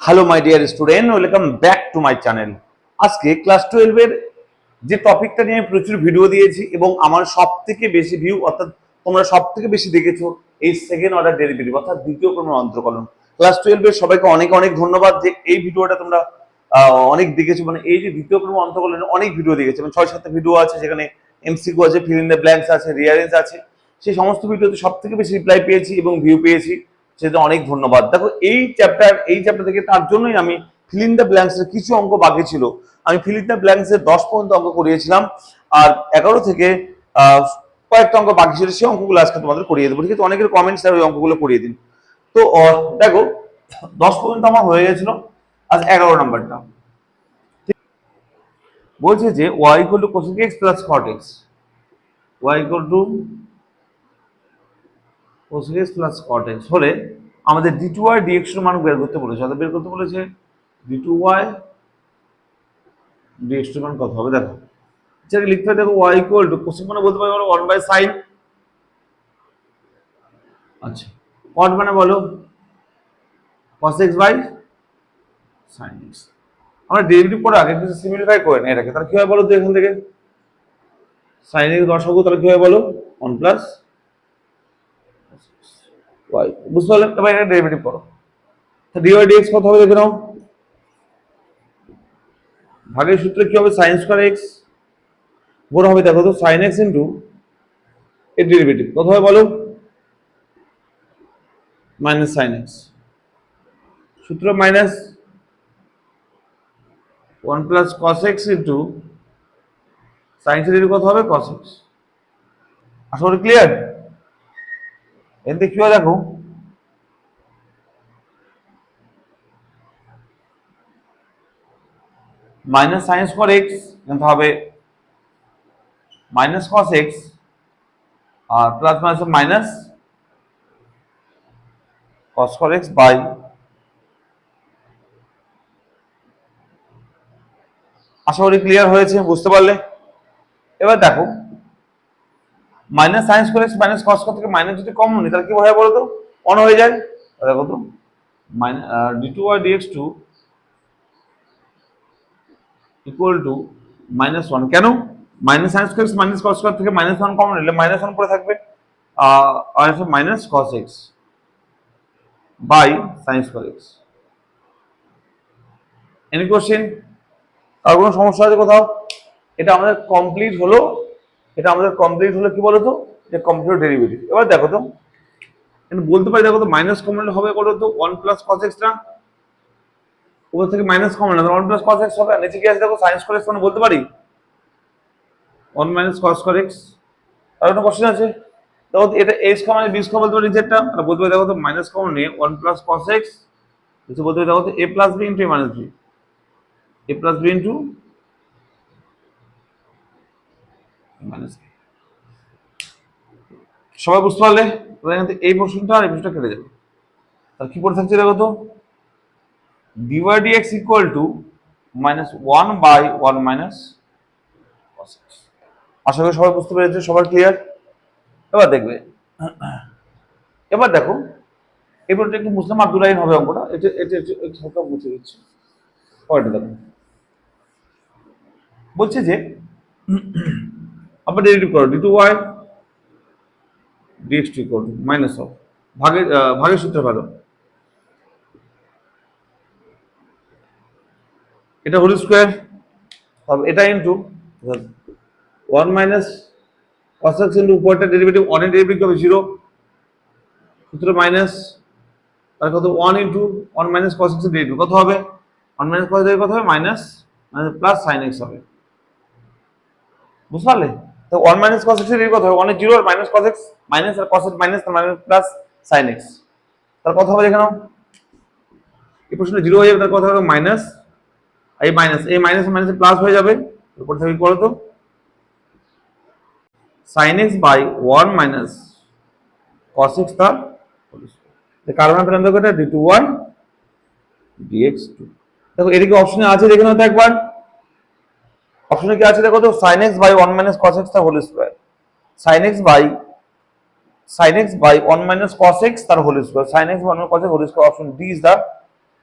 Hello my dear student welcome back to my channel আজকে class টুয়েলভের যে টপিকটা নিয়ে আমি প্রচুর ভিডিও দিয়েছি এবং আমার সব থেকে বেশি ভিউ অর্থাৎ তোমরা সব থেকে বেশি দেখেছ এই সেকেন্ড অর্ডার ডেরিভেটিভ অর্থাৎ দ্বিতীয় ক্রমের অন্তর্কলন। ক্লাস টুয়েলভের সবাইকে অনেক অনেক ধন্যবাদ যে এই ভিডিওটা তোমরা অনেক দেখেছ। মানে এই যে দ্বিতীয় ক্রম অন্তর্কলনের অনেক ভিডিও দেখেছ। মানে ছয় সাতটা ভিডিও আছে যেখানে এমসিকিউ আছে ফিল ইন দ্য ব্ল্যাঙ্কস আছে রিয়ারেন্স আছে। সেই সমস্ত ভিডিওতে সব থেকে বেশি রিপ্লাই পেয়েছি এবং ভিউ পেয়েছি। সেটা অনেক ধন্যবাদ। দেখো, এই চ্যাপ্টার এই চ্যাপ্টার থেকে তার জন্যই আমি ফিল ইন দ্য ব্ল্যাঙ্কস এর কিছু অঙ্ক বাকি ছিল। আমি ফিল ইন দ্য ব্ল্যাঙ্কস এর দশ পর্যন্ত অঙ্ক করিয়েছিলাম। আর এগারো থেকে কয়েকটা অঙ্ক বাকি ছিল, সেই অঙ্কগুলো আজকে তোমাদের করিয়ে দেবো। ঠিক আছে, অনেকের কমেন্টস ওই অঙ্কগুলো করিয়ে দিন। তো দেখো, দশ পর্যন্ত আমার হয়ে গেছিল। আজ এগারো নাম্বারটা। বলছে যে y equal to cosec x plus cot x y equal to cosec x plus cot x হলে আমাদের ডি টু ওয়াই ডিএক্স এর মান বের করতে বলেছে। অর্থাৎ বের করতে বলেছে ডি টু ওয়াই ডিএক্স এর মান কত হবে? দেখো। যেটা লিখতে হয় দেখো ওয়াই ইকুয়াল টু কোসেক মানে বলতে পারি ওয়ান বাই সাইন আচ্ছা কট মানে বলো cos x by sin x আমরা ডেরিভেটিভ করে আগে কিছু সিম্পলিফাই করে নিই এটাকে। তাহলে কি হয় বলো তো এখান থেকে? sin x দশাগু তাহলে কি হয় বলো? 1 প্লাস y বুঝতে পারলে এবার এটা ডেরিভেটিভ করো তো dy dx কত হবে দেখে নাও। ভাগের সূত্রে কি হবে? sin স্কয়ার x বড় হবে দেখো তো, sin x ইনটু এর ডেরিভেটিভ কত হবে বলো? মাইনাস sin x সূত্র minus one plus cos x into সাইন্সের কত হবে? কস এক্স করি ক্লিয়ার এতে কি দেখো? মাইনাস সাইন স্কোয়ার এক্স কিন্তু হবে minus cos x R plus minus minus cos square x by আশা করি ক্লিয়ার হয়েছে, বুঝতে পারলে? এবার দেখো মাইনাস সাইন্স করে মাইনাস কস থেকে মাইনাস যদি কম নি তাহলে কি হয় বলো তো? অন হয়ে যায়। তাহলে দেখো তো minus D two R dx two equal to minus one কেন? Minus sines square minus cos square থেকে মাইনাস ওয়ান কমন নিলে মাইনাস ওয়ান পরে থাকবে। আর আছে minus cos x by sines square x any question আর কোনো সমস্যা আছে কোথাও? এটা আমাদের কমপ্লিট হলো এটা আমাদের কমপ্লিট হলো কি বলতো? যে কম্পিউটার ডেরিভেটিভ এবার দেখো তো বলতে পারি দেখো তো মাইনাস কমন হবে বলো তো ওয়ান প্লাস কস এক্স না থেকে মাইনাস কমন না ওয়ান প্লাস কস এক্স হবে। নিচে কি আছে দেখো সাইন্স করে মানে বলতে পারি? ওয়ান মাইনাস কস এক্স আর একটা কোশ্চেন আছে। দেখো তো এটা এক্স কমন বিস কমন বলতে পারি নিচেরটা আর বলতে পারি দেখো তো মাইনাস কমন নিয়ে ওয়ান প্লাস কস এক্স বলতে পারি দেখো তো a plus b into a minus b a plus b into b সবাই বুঝতে পারলে? এই পোর্শনটা আর এই পোর্শনটা কেটে যাবে। তাহলে কি পড়ে থাকছে দেখো তো? dy dx equal to minus one by one minus আশা করি সবাই বুঝতে পেরেছে, সবার ক্লিয়ার এবার দেখবে। এবার দেখো এবার একটু মুসলিম আব্দুল রাহিম হবে অঙ্কটা। এটা এটা হালকা মুছে দিচ্ছি। পরেরটা দেখো। বলছে যে আবার ডেরিভেটিভ করো d two y dx two two minus of ভাগের ভাগের সূত্র ভালো। এটা হোল স্কোয়ার এটা into one minus cos x into উপরটা ডেরিভেটিভ ওয়ানের ডেরিভেটিভ হবে? জিরো সূত্র মাইনাস তাহলে কত? One into one minus cos x derivative কত হবে? ওয়ান মাইনাস কস এক্স কত হবে? Minus minus plus sine x হবে। বুঝতে পারলে? তো ওয়ান মাইনাস কস এক্সের কত হবে ওয়ানের জিরো আর মাইনাস কস এক্স মাইনাস আর cos x minus minus plus sine x তার কত হবে দেখে নাও। এই প্রশ্নে জিরো হয়ে যাবে তার কথা হবে? মাইনাস এই মাইনাস এই মাইনাস মাইনাস প্লাস হয়ে যাবে। উপর থেকে করো তো? Sine x by one minus cos x তার কারণ পেলাম দেখো এটা d two one dx two দেখো, এদিকে অপশনে আছে, দেখে নাও তো একবার। অপশনে কি আছে দেখো তো? sin x by one minus cos x তার whole square sin x by sin x by one minus cos x তার whole square sin x one cos x whole square option D is the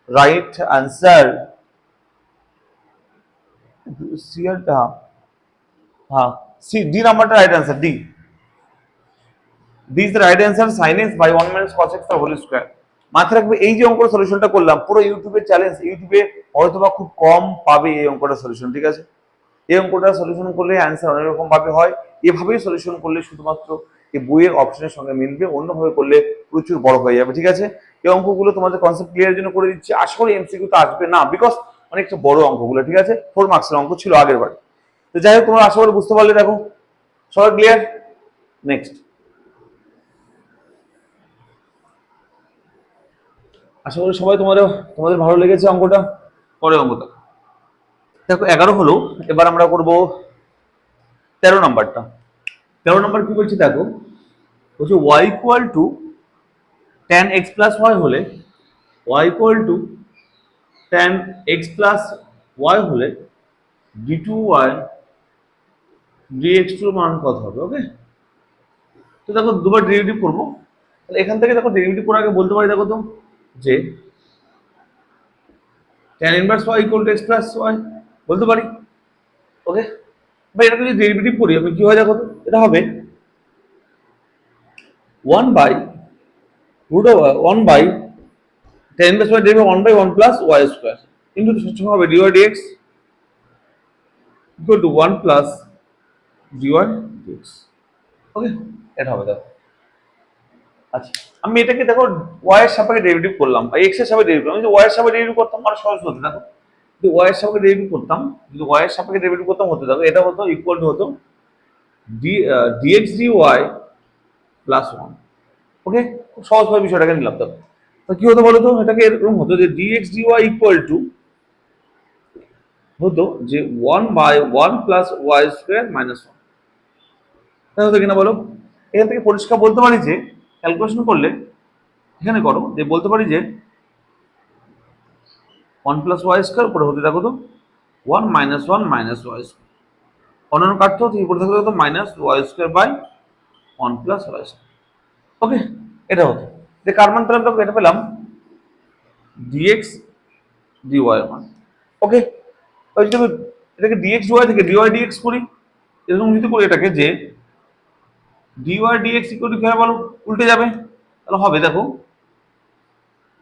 right answer C আর হ্যাঁ C D নাম্বারটা right answer D D is the right answer sine x by one minus cos x whole square মাথায় রাখবে, এই যে অঙ্কটা সলিউশনটা করলাম, পুরো ইউটিউবের চ্যালেঞ্জ ইউটিউবে হয়তো বা খুব কম পাবে এই অঙ্কটা সলিউশন ঠিক আছে? এই অঙ্কটা সলিউশন করলে অ্যান্সার অনেক রকম ভাবে হয়। এভাবেই সলিউশন করলে শুধুমাত্র এই বইয়ের অপশনের সঙ্গে মিলবে, অন্যভাবে করলে প্রচুর বড় হয়ে যাবে, ঠিক আছে? এই অঙ্কগুলো তোমাদের কনসেপ্ট ক্লিয়ার জন্য করে দিচ্ছি। আশা করি এমসিকিউ তো আসবে না বিকজ অনেকটা বড় অঙ্কগুলো, ঠিক আছে? ফোর মার্কসের অঙ্ক ছিল আগের বার। তো যাই হোক, তোমরা আশা করি বুঝতে পারলে, দেখো। সবাই ক্লিয়ার নেক্সট আশা করি সবাই তোমাদের তোমাদের ভালো লেগেছে অঙ্কটা? পরে অঙ্কটা। দেখো, এগারো হলো, এবার আমরা করব তেরো নাম্বারটা। তেরো নাম্বার কি বলছি দেখো, বলছি y equal to ten x plus y হলে y equal to ten x plus y হলে d two y d x টুর মান কত হবে ওকে তো দেখো, দুবার ডেরিভেটিভ করব। তাহলে এখান থেকে দেখো ডেরিভেটিভ করার আগে বলতে পারি, দেখো তো, যে tan inverse y equal to x plus y বলতে পারি? ওকে বা এটাকে যদি ডেরিভেটিভ করি আমি কি হয় দেখো এটা হবে 1 by root one by tan inverse y derivative 1 by 1 plus y square into সূত্র হবে dy dx equal to 1 plus dy dx. Okay এটা হবে দেখো। আচ্ছা আমি এটাকে দেখো y এর সাপেক্ষে ডেরিভেটিভ করলাম। বা x এর সাপেক্ষে ডেরিভেটিভ আমি যদি y এর সাপেক্ষে ডেরিভেটিভ করতাম মানে সহজ হতো, দেখো। যদি এর সাপেক্ষে ডেরিভেটিভ করতাম, যদি এর সাপেক্ষে ডেরিভেটিভ করতাম, হতো। দেখো, এটা হতো ইকুয়াল টু হতো d dx d y plus one okay খুব সহজভাবে বিষয়টাকে নিলাম। দেখো তো কি হতো বলো তো এটাকে এরকম হতো যে dx d y equal to হতো যে one by one plus y square minus one তাই হতো কিনা বলো? এখান থেকে পরিষ্কার বলতে পারি যে ক্যালকুলেশন করলে, এখানে করো, যে বলতে পারি যে ওয়ান প্লাস ওয়াই স্কোয়ার উপরে হতে থাকো তো one minus one minus y square অন্যান্য কাটতে হতো উপরে থাকতে হতো minus y square by one plus y square okay এটা হতো। যে কার মান পেলাম দেখো এটা পেলাম ডিএক্স ডিওয়াই মান। ওকে ওই যদি এটাকে ডিএক্স ডিওয়াই থেকে ডিওয়াই ডিএক্স করি, এরকম যদি করি এটাকে যে ডিওয়াই ডিএক্স ইকুয়াল টু বলো? উল্টে যাবে। তাহলে হবে দেখো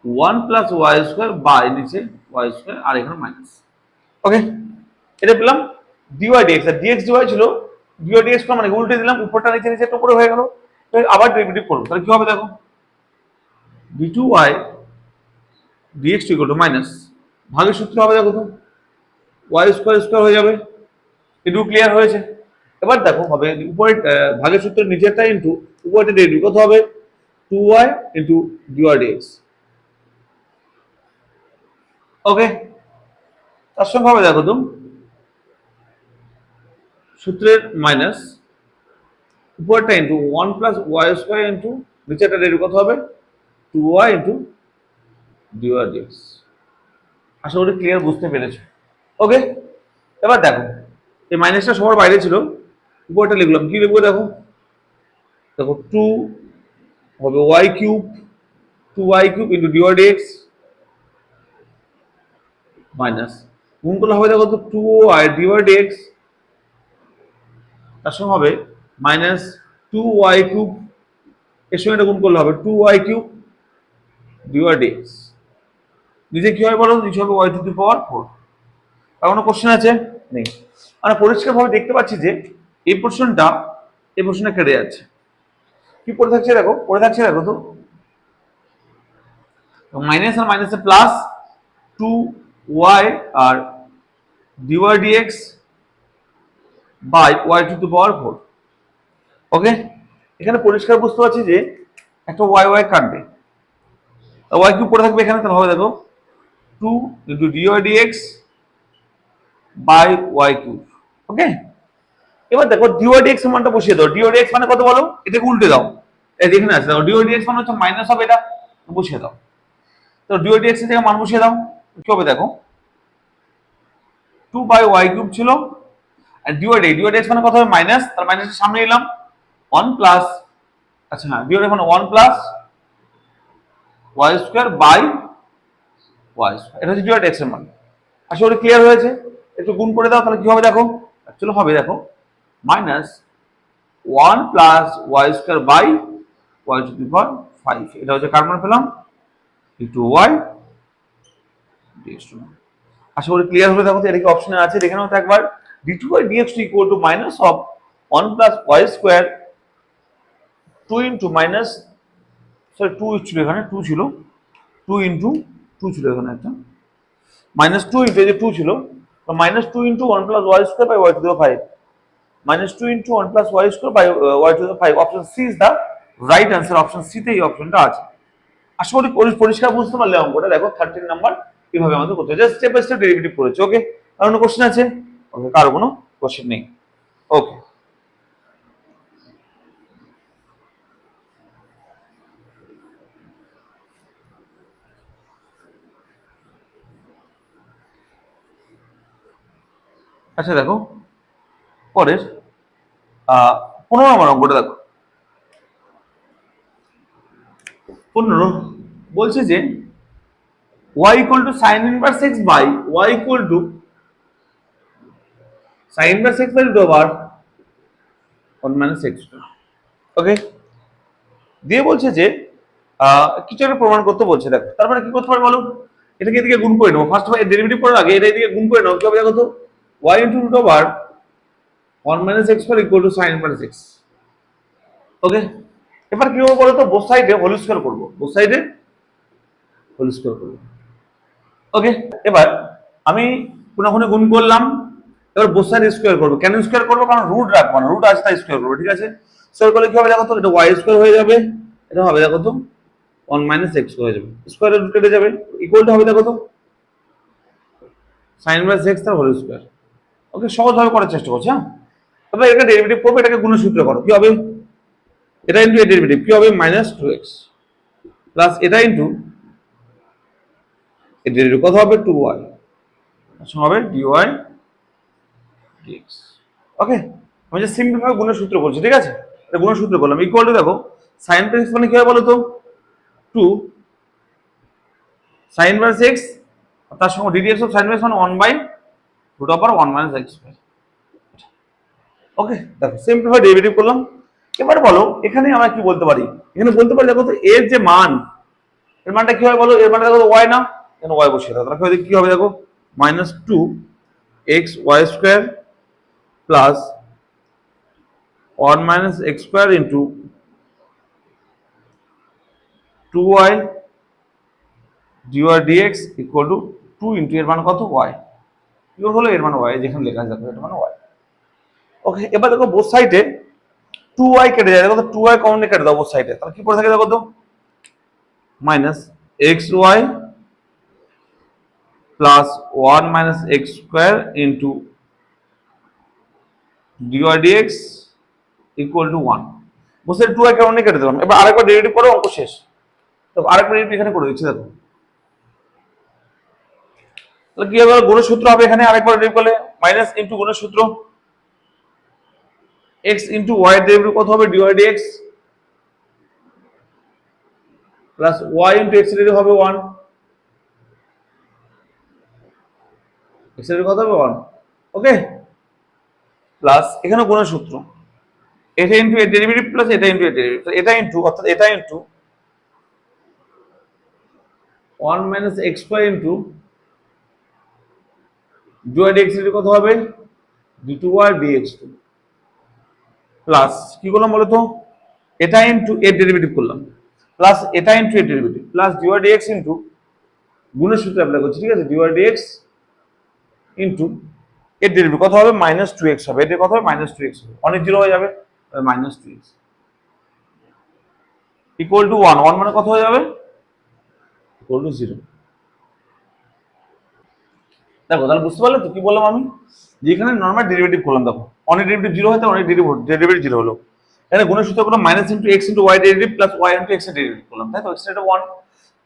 one plus y square by নিচে ওয়াই স্কোয়ার আর এখানে মাইনাস ওকে এটা পেলাম ডিওয়াই ডিএক্স আর ডিএক্স ডিওয়াই ছিল ডিওয়াই ডিএক্স মানে উল্টে দিলাম, উপরটা নিচে নিচে উপরে হয়ে গেল। আবার ডেরিভেটিভ করব, তাহলে কি হবে দেখো? D two y dx two minus ভাগের সূত্র হবে দেখো তো। ওয়াই স্কোয়ার স্কোয়ার হয়ে যাবে। এটু ক্লিয়ার হয়েছে। এবার দেখো হবে উপরে ভাগের সূত্রের নিচেরটা ইন্টু উপরে ডেরিভেটিভ কত হবে two y into dy dx okay তার সঙ্গে হবে দেখো তুমি সূত্রের মাইনাস উপরটা into one plus y square into নিচেরটা ডেরিভেটিভ কত হবে? Two y into dy dx আশা করি ক্লিয়ার বুঝতে পেরেছ। ওকে এবার দেখো, এই মাইনাসটা সবার বাইরে ছিল, উপরটা লিখলাম। কি লিখব দেখো? দেখো টু হবে y cube two y cube into dy dx minus গুণ করলে হবে দেখো তো টু ওয়াই ডিওয়াই ডিএক্স তার সঙ্গে হবে মাইনাস টু ওয়াই কিউব এর সঙ্গে এটা গুণ করলে হবে two y cube dy dx নিচে কি হবে বলো নিচে হবে y two the power four আর কোনো কোশ্চেন আছে? নেই। আমরা পরিষ্কারভাবে দেখতে পাচ্ছি যে এই পোর্শনটা, এই পোর্শনে কেটে যাচ্ছে। কি পড়ে থাকছে দেখো? পড়ে থাকছে দেখো তো। মাইনাস আর মাইনাসে প্লাস টু ওয়াই আর dy dx by y two two power four okay এখানে পরিষ্কার বুঝতে পারছি যে একটা ওয়াই ওয়াই কাটবে। ওয়াই কিউব পড়ে থাকবে এখানে, তাহলে হবে দেখো two into dy dx by y cube okay এবার দেখো ডিওয়াই ডিএক্স মানটা বসিয়ে দাও। ডিওয়াই ডিএক্স মানে কত বলো? এটাকে উল্টে দাও। এই যে এখানে আছে ডিওয়াই ডিএক্স মানে হচ্ছে মাইনাস হবে এটা, বসিয়ে দাও। তো ডিওয়াই ডিএক্স এর জায়গায় মান বসিয়ে দাও। কি হবে দেখো? টু বাই ওয়াই কিউব ছিল আর ডিওয়াই ডি ডিওয়াই ডিএক্স মানে কত হবে? মাইনাস তার মাইনাসের সামনে নিলাম ওয়ান প্লাস আচ্ছা হ্যাঁ ডিওয়াই মানে one plus y square by y square এটা হচ্ছে ডিওয়াই এক্সের মান। আশা করি ক্লিয়ার হয়েছে? একটু গুণ করে দাও, তাহলে কি হবে দেখো? অ্যাকচুয়ালি হবে দেখো। Minus one plus y square by y two the power five এটা হচ্ছে কার মান পেলাম? ইন্টু ওয়াই আশা করি ক্লিয়ার দেখো তো, এটা কি অপশনে আছে? দেখে নাও একবার। D two by dx two equal to minus of one plus y square two into minus sorry two ছিল এখানে টু ছিল। টু ইন্টু টু ছিল এখানে একটা। মাইনাস টু ইন্টু এই যে টু ছিল minus two into one plus y square by y to the five minus two into one plus y square by y to the five option C is the right answer option সিতে এই অপশনটা আছে। আশা করি পরিষ্কার বুঝতে পারলে অঙ্কটা। দেখো থার্টিন নাম্বার কীভাবে আমাদের করতে just step by step derivative করেছে ওকে কারও কোনো কোশ্চেন আছে? ওকে কারও কোনো কোশ্চেন নেই। ওকে আচ্ছা দেখো। পরের পনেরো নম্বর অঙ্কটা দেখো। পনেরো। বলছে যে y equal to sine inverse x by y equal to sine inverse x by root over one minus x okay দিয়ে বলছে যে কিছু একটা প্রমাণ করতে বলছে, দেখো। তার মানে কি করতে পারবে বলো? এটাকে এদিকে গুণ করে নেব ফার্স্ট ডেরিভেটিভ করার আগে এটা এদিকে গুণ করে নেব কি হবে দেখো তো? y into root over one minus x for equal to sine inverse x okay এবার কি হবে বলো তো? বোথ সাইডে হোল স্কোয়ার করব। বোথ সাইডে হোল স্কোয়ার করব। ওকে এবার আমি কোনখানে গুণ করলাম, এবার সাইড স্কোয়ার করব। কেন স্কোয়ার করব? কারণ রুট রাখব না রুট আছে তাই স্কোয়ার করব, ঠিক আছে? স্কোয়ার করলে কি হবে দেখো তো? এটা ওয়াই স্কোয়ার হয়ে যাবে, এটা হবে দেখো তো ওয়ান মাইনাস এক্স হয়ে যাবে। স্কোয়ারের রুট কেটে যাবে ইকুয়ালটা হবে দেখো তো সাইন মাইনাস এক্স তার হোল স্কোয়ার ওকে সহজভাবে করার চেষ্টা করছি হ্যাঁ? তবে এটা ডেরিভেটিভ করবে, এটাকে গুণের সূত্র করো, কি হবে? এটা ইন্টু ডেরিভেটিভ কি হবে? মাইনাস টু এক্স প্লাস এটা ইন্টু এর ডেরিভেটিভ কত হবে? টু ওয়াই হবে ডি ওয়াই ডিএক্স ওকে আমি যে সিম্পল ভাবে গুণের সূত্র করছি ঠিক আছে? এটা গুণের সূত্র করলাম ইকুয়াল টু দেখো সাইন প্রিন্স মানে কি হয় বলো তো টু সাইন ভার্স এক্স তার সঙ্গে ডিডিএক্স অফ সাইন ভার্স মানে one by root of one minus x okay দেখো সিম্পল ভাবে ডেরিভেটিভ করলাম। এবার বলো, এখানে আমরা কি বলতে পারি? এখানে বলতে পারি, দেখো তো, এর যে মান, এর মানটা কি হয় বলো? এর মানটা দেখো ওয়াই না? কেন ওয়াই বসিয়ে দাও তাহলে কি হবে দেখো? Minus two x y square plus one minus x square into two y dy dx equal to two into এর মান কত? ওয়াই ইকুয়াল হলো এর মান ওয়াই যেখানে লেখা দেখো এর মান ওয়াই ওকে এবার দেখো বোথ সাইডে টু ওয়াই কেটে যায়, দেখো টু ওয়াই কমনে কেটে দাও বোথ সাইডে তাহলে কি পড়ে থাকে দেখো তো? Minus x y plus one minus x square into dy dx equal to one বসে টু ওয়াই কেমন কেটে দিলাম। এবার আরেকবার ডেরিভেটিভ করো অঙ্ক শেষ। তো আরেকবার ডেরিভেটিভ এখানে করে দিচ্ছি, দেখো। তাহলে কি হবে? গুণের সূত্র হবে এখানে, আরেকবার ডেরিভেটিভ করলে মাইনাস ইন্টু গুণের সূত্র x ইন্টু ওয়াই ডেরিভেটিভ কত হবে? Dy dx plus y into x derivative হবে ওয়ান এক্স ডেরিভেটিভ কত হবে ওয়ান ওকে প্লাস এখানে গুণের সূত্র। এটা ইন্টু এর ডেরিভেটিভ প্লাস এটা ইন্টু এর ডেরিভেটিভ এটা ইন্টু অর্থাৎ এটা into one minus x y into dy dx কত হবে? D two y dx two plus কি করলাম বলো তো? এটা ইন্টু এর ডেরিভেটিভ করলাম। প্লাস এটা ইন্টু এর derivative plus dy dx into গুণের সূত্র অ্যাপ্লাই করছি, ঠিক আছে? ডিওয়াই ডিএক্স ইন্টু এর ডেরিভেটিভ কত হবে মাইনাস টু এক্স হবে। এটার কত হবে মাইনাস টু এক্স হবে। অনেক জিরো হয়ে যাবে minus two x equal to one one মানে কত হয়ে যাবে? ইকুয়াল টু জিরো দেখো, তাহলে বুঝতে পারলে তো কি বললাম আমি? যেখানে নর্মাল ডেরিভেটিভ করলাম, দেখো। অনেক ডেরিভেটিভ জিরো হয় অনেক ডেরিভেটিভ জিরো হলো। এখানে গুণের সূত্র করলাম minus into x into y derivative plus y into x derivative করলাম। তাই তো? এক্স এটা ওয়ান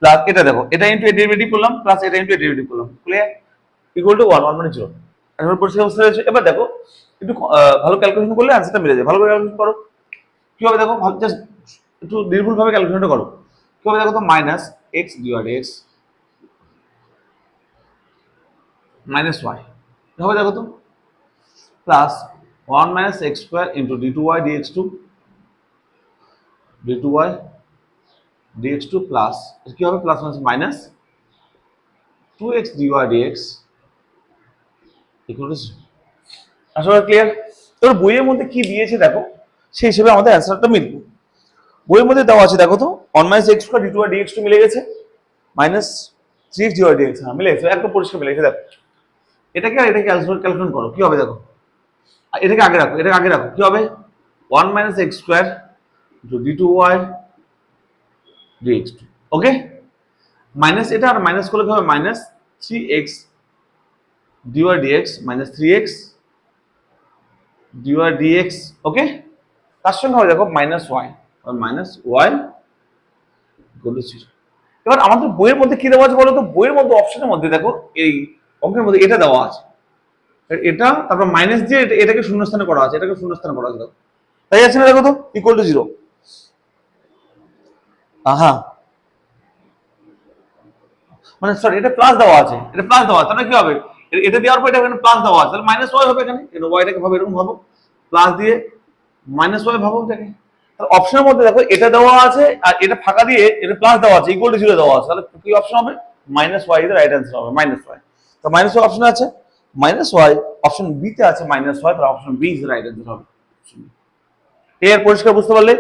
প্লাস এটা দেখো, এটা ইন্টু ডেরিভেটিভ করলাম প্লাস এটা ইন্টু ডেরিভেটিভ করলাম। Clear equal to one one মানে জিরো এবার পরিষ্কার অবস্থা রয়েছে এবার দেখো, একটু ভালো ক্যালকুলেশন করলে অ্যান্সারটা মিলে যায়। ভালো করে ক্যালকুলেশন করো। কি হবে দেখো জাস্ট একটু নির্ভুলভাবে ক্যালকুলেশনটা করো। কি হবে দেখো তো মাইনাস এক্স ডিওয়ার এক্স মাইনাস ওয়াই হবে দেখো তো? Plus one minus x square into d two y dx two d two y dx two plus কি হবে plus minus minus two x d y dx two আসলে clear তোর বইয়ের মধ্যে কি দিয়েছে দেখো, সেই হিসেবে আমাদের অ্যান্সারটা মিলবে। বইয়ের মধ্যে দেওয়া আছে, দেখো তো one minus x square d two y dx two মিলে গেছে minus three x d y dx হ্যাঁ মিলে গেছে, একদম পরিষ্কার মিলে গেছে, দেখো। এটাকে আর এটাকে ক্যালকুলেট করো, কি হবে দেখো? আর এটাকে আগে রাখো, এটাকে আগে রাখো, কি হবে? One minus x square d two y dx two okay minus এটা আর মাইনাস করলে কি হবে? Minus three x dx minus three x dy dx okay তার সঙ্গে হবে দেখো মাইনাস ওয়াই মাইনাস ওয়াই গোল জিরো এবার আমাদের বইয়ের মধ্যে কি দেওয়া আছে বলো তো? বইয়ের মধ্যে অপশনের মধ্যে দেখো এই অঙ্কের মধ্যে এটা দেওয়া আছে। এটা, তারপর মাইনাস দিয়ে এটা- এটাকে শূন্যস্থানে করা আছে, এটাকে শূন্যস্থানে করা আছে। তাই আছে না দেখো তো? ইকুয়াল টু জিরো আহা। মানে সরি এটা প্লাস দেওয়া আছে, এটা প্লাস দেওয়া আছে, তাহলে কি হবে? এটা দেওয়ার পর এটা এখানে প্লাস দেওয়া আছে। তাহলে মাইনাস ওয়াই হবে এখানে? এটা ওয়াইটাকে ভাবে এরকম ভাবো। প্লাস দিয়ে মাইনাস ওয়াই ভাবো এটাকে। তাহলে অপশনের মধ্যে দেখো, এটা দেওয়া আছে আর এটা ফাঁকা দিয়ে এটা প্লাস দেওয়া আছে ইকুয়াল টু জিরো দেওয়া আছে। তাহলে কি অপশন হবে? মাইনাস ওয়াই এর রাইট অ্যান্সার হবে মাইনাস ওয়াই তো মাইনাস ওয়াই অপশন আছে। মাইনাস ওয়াই অপশন বি তে আছে মাইনাস ওয়াই তাহলে option B is right answer হবে। এর পরিষ্কার বুঝতে পারলে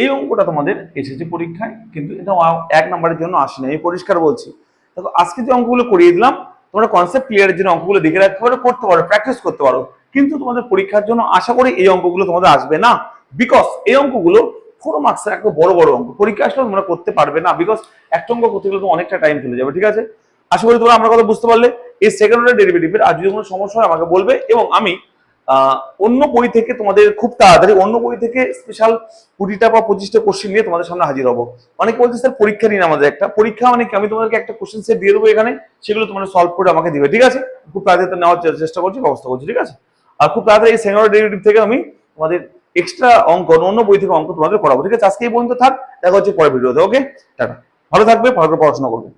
এই অঙ্কটা তোমাদের এসেছে পরীক্ষায়, কিন্তু এটা এক নম্বরের জন্য আসে না আমি পরিষ্কার বলছি। দেখো, আজকে যে অঙ্কগুলো করিয়ে দিলাম তোমরা কনসেপ্ট ক্লিয়ারের জন্য অঙ্কগুলো দেখে রাখতে পারো, করতে পারো প্র্যাকটিস করতে পারো। কিন্তু তোমাদের পরীক্ষার জন্য আশা করি এই অঙ্কগুলো তোমাদের আসবে না। বিকজ এই অঙ্কগুলো ফোর মার্কসের একটা বড় বড় অঙ্ক। পরীক্ষা আসলে তোমরা করতে পারবে না। বিকজ একটা অঙ্ক করতে গেলে তো অনেকটা টাইম চলে যাবে, ঠিক আছে? আশা করি তোমরা আমার কথা বুঝতে পারলে। এই সেকেন্ড অর্ডার ডেরিভেটিভের আর যদি কোনো সমস্যা হয় আমাকে বলবে এবং আমি অন্য বই থেকে তোমাদের খুব তাড়াতাড়ি, অন্য বই থেকে স্পেশাল কুড়িটা বা পঁচিশটা কোশ্চেন নিয়ে তোমাদের সামনে হাজির হব। অনেকে বলছে, স্যার, পরীক্ষা নিন আমাদের একটা। পরীক্ষা মানে কি? আমি তোমাদেরকে একটা কোশ্চেন সেট দিয়ে দেবো এখানে, সেগুলো তোমরা সলভ করে আমাকে দিবে, ঠিক আছে? খুব তাড়াতাড়ি নেওয়ার চেষ্টা করছি, ব্যবস্থা করছি, ঠিক আছে? আর খুব তাড়াতাড়ি অর্ডার ডেরিভেটিভ থেকে আমি তোমাদের এক্সট্রা অঙ্ক, অন্য বই থেকে অঙ্ক তোমাদের করাবো, ঠিক আছে? আজকে এই পর্যন্ত থাক, দেখা হচ্ছে পরের ভিডিওতে ওকে টাটা। ভালো থাকবে, ভালো করে পড়াশোনা করবে।